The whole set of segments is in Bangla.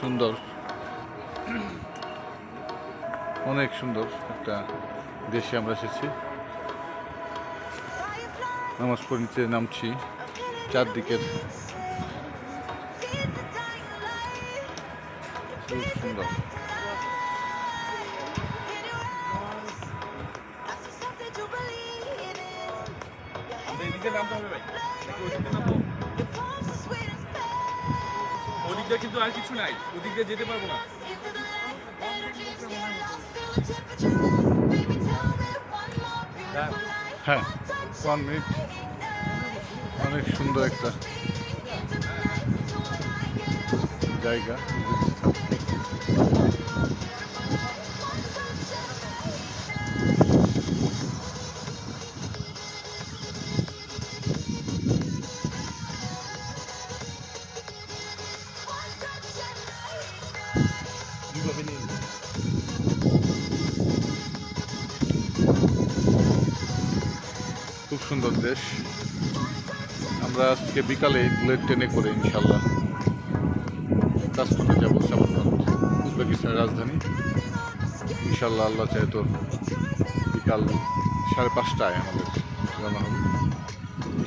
সুন্দর। অনেক সুন্দর একটা দেশে আমরা এসেছি। নামাজ পড়ে নিচে নামছি, চারদিকের খুব সুন্দর হবে ভাই। ওদিকে কিন্তু আর কিছু নাই। ওদিকে যেতে পারব না। হ্যাঁ মিনিট? অনেক সুন্দর একটা জায়গা। খুব সুন্দর দেশ। আমরা আজকে বিকালে বুলেট ট্রেনে করে, ইনশাল্লাহ। কাজপুরে যাব সামরকান্দ উজবেকিস্তানের রাজধানী। ইনশাল্লাহ আল্লাহ চাই তো বিকাল সাড়ে পাঁচটায় আমাদের জানা হবে।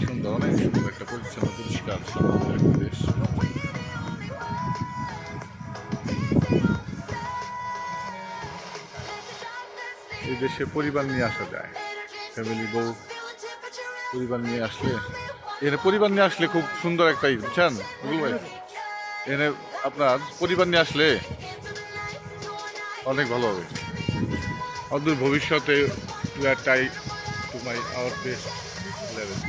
সুন্দর, অনেক সুন্দর একটা পরিচ্ছন্ন, পরিষ্কার সুন্দর একটা দেশ। এই দেশে পরিবার নিয়ে আসা যায় ফ্যামিলি বউ পরিবার নিয়ে আসলে এখানে পরিবার নিয়ে আসলে খুব সুন্দর একটা ই, বুঝছেন? এনে আপনার পরিবার নিয়ে আসলে অনেক ভালো হবে। অদূর ভবিষ্যতে to my our best level